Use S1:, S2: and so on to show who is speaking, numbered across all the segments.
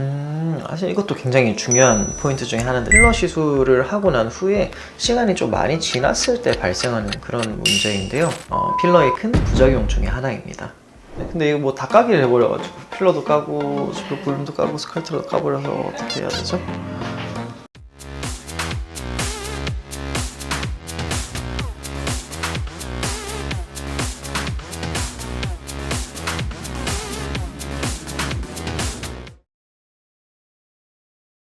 S1: 음, 사실 이것도 굉장히 중요한 포인트 중에 하나인데 필러 시술을 하고 난 후에 시간이 좀 많이 지났을 때 발생하는 그런 문제인데요. 어, 필러의 큰 부작용 중에 하나입니다. 네, 근데 이거 뭐 다 까기를 해버려가지고 필러도 까고 슈퍼 볼륨도 까고 스컬트도 까버려서 어떻게 해야 되죠?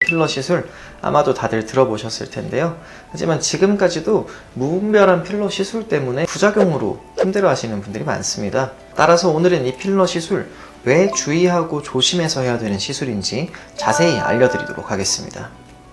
S1: 필러 시술 아마도 다들 들어보셨을 텐데요. 하지만 지금까지도 무분별한 필러 시술 때문에 부작용으로 힘들어 하시는 분들이 많습니다. 따라서 오늘은 이 필러 시술 왜 주의하고 조심해서 해야 되는 시술인지 자세히 알려드리도록 하겠습니다.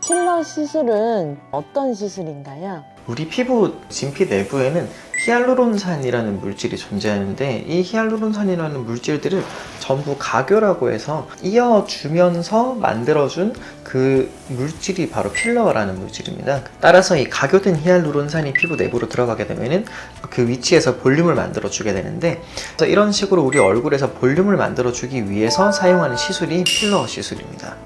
S2: 필러 시술은 어떤 시술인가요?
S1: 우리 피부 진피 내부에는 히알루론산이라는 물질이 존재하는데 이 히알루론산이라는 물질들을 전부 가교라고 해서 이어주면서 만들어준 그 물질이 바로 필러라는 물질입니다. 따라서 이 가교된 히알루론산이 피부 내부로 들어가게 되면은 그 위치에서 볼륨을 만들어 주게 되는데 이런 식으로 우리 얼굴에서 볼륨을 만들어 주기 위해서 사용하는 시술이 필러 시술입니다.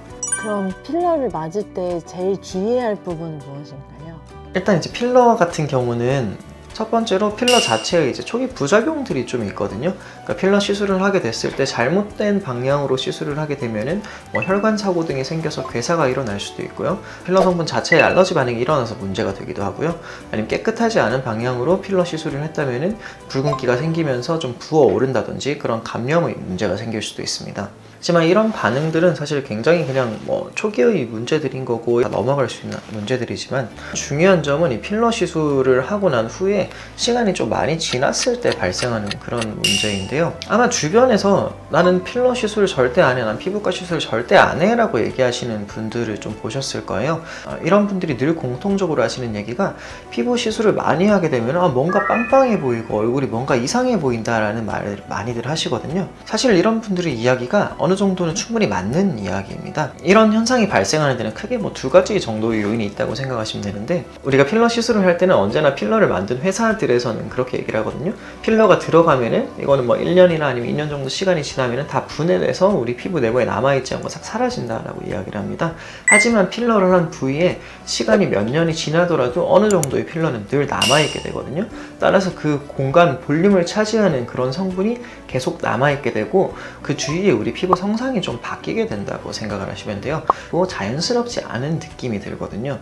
S2: 그럼 필러를 맞을 때 제일 주의해야 할 부분은 무엇인가요?
S1: 일단 이제 필러 같은 경우는 첫 번째로 필러 자체의 이제 초기 부작용들이 좀 있거든요. 그러니까 필러 시술을 하게 됐을 때 잘못된 방향으로 시술을 하게 되면은 뭐 혈관 사고 등이 생겨서 괴사가 일어날 수도 있고요. 필러 성분 자체에 알러지 반응이 일어나서 문제가 되기도 하고요. 아니면 깨끗하지 않은 방향으로 필러 시술을 했다면은 붉은기가 생기면서 좀 부어 오른다든지 그런 감염의 문제가 생길 수도 있습니다. 하지만 이런 반응들은 사실 굉장히 그냥 뭐 초기의 문제들인 거고 다 넘어갈 수 있는 문제들이지만 중요한 점은 이 필러 시술을 하고 난 후에 시간이 좀 많이 지났을 때 발생하는 그런 문제인데요. 아마 주변에서 나는 필러 시술 절대 안 해, 난 피부과 시술 절대 안 해라고 얘기하시는 분들을 좀 보셨을 거예요. 아, 이런 분들이 늘 공통적으로 하시는 얘기가 피부 시술을 많이 하게 되면 아, 뭔가 빵빵해 보이고 얼굴이 뭔가 이상해 보인다라는 말을 많이들 하시거든요. 사실 이런 분들의 이야기가 어느 정도는 충분히 맞는 이야기입니다. 이런 현상이 발생하는 데는 크게 뭐 두 가지 정도의 요인이 있다고 생각하시면 되는데 우리가 필러 시술을 할 때는 언제나 필러를 만든 회사 들에서는 그렇게 얘기를 하거든요. 필러가 들어가면은 이거는 뭐 1년이나 아니면 2년 정도 시간이 지나면은 다 분해돼서 우리 피부 내부에 남아있지 않고 싹 사라진다라고 이야기를 합니다. 하지만 필러를 한 부위에 시간이 몇 년이 지나더라도 어느 정도의 필러는 늘 남아있게 되거든요. 따라서 그 공간 볼륨을 차지하는 그런 성분이 계속 남아있게 되고 그 주위에 우리 피부 성상이 좀 바뀌게 된다고 생각을 하시면 돼요. 또 자연스럽지 않은 느낌이 들거든요.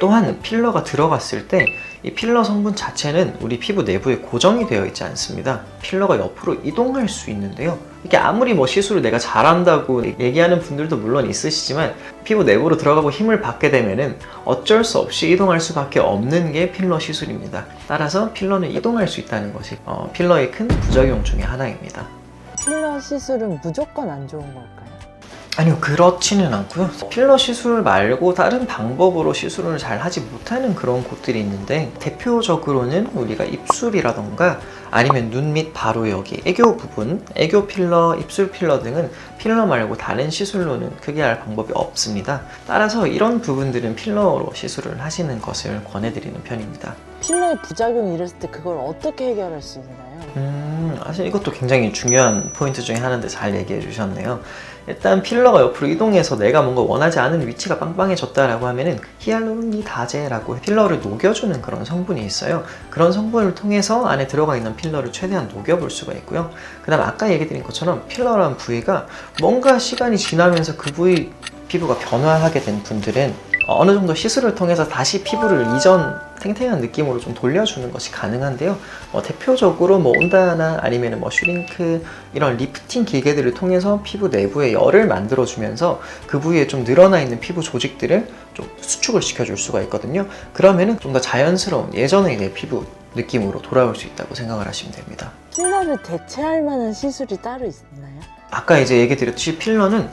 S1: 또한 필러가 들어갔을 때 이 필러 성분 자체는 우리 피부 내부에 고정이 되어 있지 않습니다. 필러가 옆으로 이동할 수 있는데요. 이게 아무리 뭐 시술을 내가 잘한다고 얘기하는 분들도 물론 있으시지만 피부 내부로 들어가고 힘을 받게 되면은 어쩔 수 없이 이동할 수밖에 없는 게 필러 시술입니다. 따라서 필러는 이동할 수 있다는 것이 어, 필러의 큰 부작용 중에 하나입니다.
S2: 필러 시술은 무조건 안 좋은 걸까요?
S1: 아니요, 그렇지는 않고요. 필러 시술 말고 다른 방법으로 시술을 잘 하지 못하는 그런 곳들이 있는데 대표적으로는 우리가 입술이라던가 아니면 눈 밑 바로 여기 애교 부분, 애교 필러, 입술 필러 등은 필러 말고 다른 시술로는 크게 할 방법이 없습니다. 따라서 이런 부분들은 필러로 시술을 하시는 것을 권해드리는 편입니다.
S2: 필러의 부작용이 일었을 때 그걸 어떻게 해결할 수 있나요?
S1: 음, 사실 이것도 굉장히 중요한 포인트 중에 하나인데 잘 얘기해 주셨네요. 일단 필러가 옆으로 이동해서 내가 뭔가 원하지 않은 위치가 빵빵해졌다라고 하면은 히알루론이 다제라고 필러를 녹여주는 그런 성분이 있어요. 그런 성분을 통해서 안에 들어가 있는 필러를 최대한 녹여볼 수가 있고요. 그 다음 아까 얘기 드린 것처럼 필러라는 부위가 뭔가 시간이 지나면서 그 부위 피부가 변화하게 된 분들은 어느 정도 시술을 통해서 다시 피부를 이전 탱탱한 느낌으로 좀 돌려주는 것이 가능한데요. 어, 대표적으로 뭐 온다나 아니면 뭐 슈링크 이런 리프팅 기계들을 통해서 피부 내부에 열을 만들어주면서 그 부위에 좀 늘어나 있는 피부 조직들을 좀 수축을 시켜줄 수가 있거든요. 그러면은 좀 더 자연스러운 예전의 내 피부 느낌으로 돌아올 수 있다고 생각을 하시면 됩니다.
S2: 필러를 대체할 만한 시술이 따로 있나요?
S1: 아까 이제 얘기 드렸듯이 필러는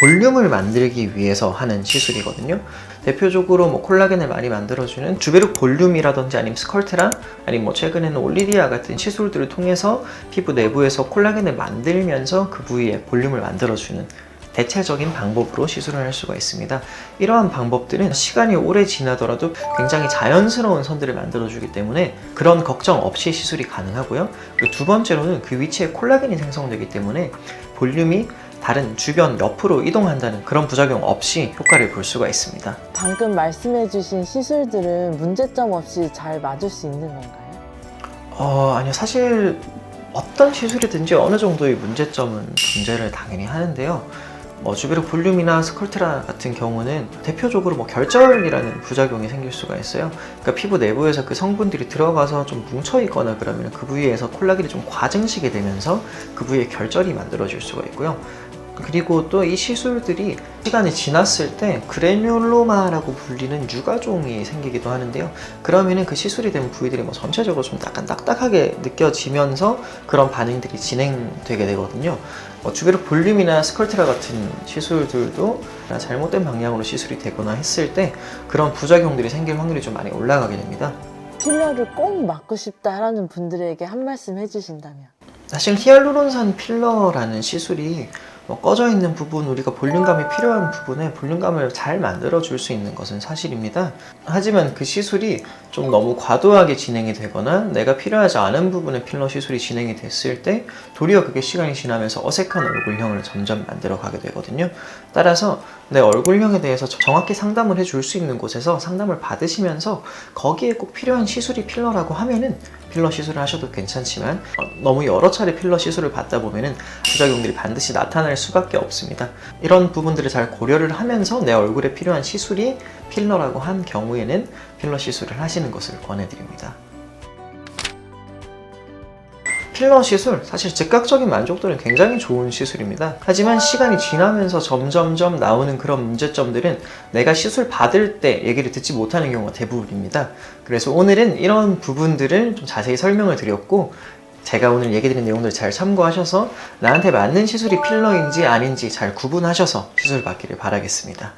S1: 볼륨을 만들기 위해서 하는 시술이거든요. 대표적으로 뭐 콜라겐을 많이 만들어주는 주베룩 볼륨이라든지 아니면 스컬트랑 아니면 뭐 최근에는 올리디아 같은 시술들을 통해서 피부 내부에서 콜라겐을 만들면서 그 부위에 볼륨을 만들어주는 대체적인 방법으로 시술을 할 수가 있습니다. 이러한 방법들은 시간이 오래 지나더라도 굉장히 자연스러운 선들을 만들어주기 때문에 그런 걱정 없이 시술이 가능하고요. 그리고 두 번째로는 그 위치에 콜라겐이 생성되기 때문에 볼륨이 다른 주변 옆으로 이동한다는 그런 부작용 없이 효과를 볼 수가 있습니다.
S2: 방금 말씀해주신 시술들은 문제점 없이 잘 맞을 수 있는 건가요?
S1: 어, 아니요. 사실 어떤 시술이든지 어느 정도의 문제점은 존재를 당연히 하는데요. 뭐 주베르 볼륨이나 스컬트라 같은 경우는 대표적으로 뭐 결절이라는 부작용이 생길 수가 있어요. 그러니까 피부 내부에서 그 성분들이 들어가서 좀 뭉쳐 있거나 그러면 그 부위에서 콜라겐이 좀 과증시게 되면서 그 부위에 결절이 만들어질 수가 있고요. 그리고 또 이 시술들이 시간이 지났을 때 그래놀로마라고 불리는 유가종이 생기기도 하는데요. 그러면은 그 시술이 된 부위들이 뭐 전체적으로 좀 약간 딱딱하게 느껴지면서 그런 반응들이 진행되게 되거든요. 뭐 주베르 볼륨이나 스컬트라 같은 시술들도 잘못된 방향으로 시술이 되거나 했을 때 그런 부작용들이 생길 확률이 좀 많이 올라가게 됩니다.
S2: 필러를 꼭 맞고 싶다라는 분들에게 한 말씀 해주신다면
S1: 사실 히알루론산 필러라는 시술이 뭐 꺼져 있는 부분 우리가 볼륨감이 필요한 부분에 볼륨감을 잘 만들어 줄 수 있는 것은 사실입니다. 하지만 그 시술이 좀 너무 과도하게 진행이 되거나 내가 필요하지 않은 부분에 필러 시술이 진행이 됐을 때 도리어 그게 시간이 지나면서 어색한 얼굴형을 점점 만들어 가게 되거든요. 따라서 내 얼굴형에 대해서 정확히 상담을 해줄 수 있는 곳에서 상담을 받으시면서 거기에 꼭 필요한 시술이 필러라고 하면은 필러 시술을 하셔도 괜찮지만 어, 너무 여러 차례 필러 시술을 받다 보면은 부작용들이 반드시 나타날 수밖에 없습니다. 이런 부분들을 잘 고려를 하면서 내 얼굴에 필요한 시술이 필러라고 한 경우에는 필러 시술을 하시는 것을 권해드립니다. 필러 시술 사실 즉각적인 만족도는 굉장히 좋은 시술입니다. 하지만 시간이 지나면서 점점점 나오는 그런 문제점들은 내가 시술 받을 때 얘기를 듣지 못하는 경우가 대부분입니다. 그래서 오늘은 이런 부분들을 좀 자세히 설명을 드렸고 제가 오늘 얘기 드린 내용들 잘 참고하셔서 나한테 맞는 시술이 필러인지 아닌지 잘 구분하셔서 시술 받기를 바라겠습니다.